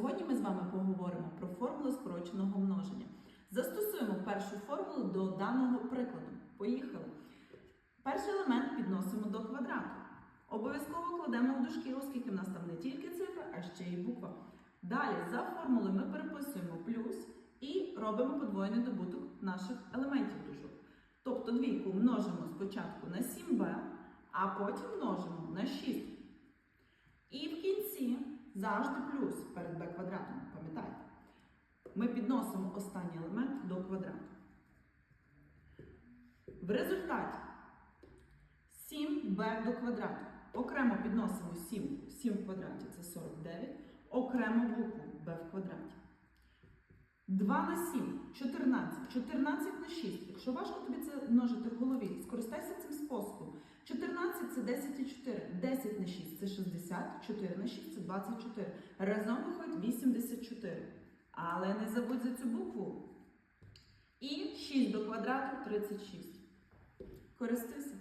Сьогодні ми з вами поговоримо про формулу скороченого множення. Застосуємо першу формулу до даного прикладу. Поїхали. Перший елемент підносимо до квадрату. Обов'язково кладемо в дужки, оскільки в нас там не тільки цифра, а ще й буква. Далі за формулою ми переписуємо плюс і робимо подвоєний добуток наших елементів дужок. Тобто двійку множимо спочатку на 7b, а потім множимо на 6. І в кінці завжди плюс перед b квадратом, пам'ятаєте? Ми підносимо останній елемент до квадрату. В результаті 7b до квадрату. Окремо підносимо 7, 7 в квадраті це 49, окремо букву b в квадраті. 2 на 7 14. 14 на 6. Якщо важко тобі це множити в голові, скористайся цим способом. 14 це 10 і 4. 10 на 6 це 60, 4 на 6 це 24. Разом виходить 84. Але не забудь за цю букву. І 6 до квадрату 36. Користуйся.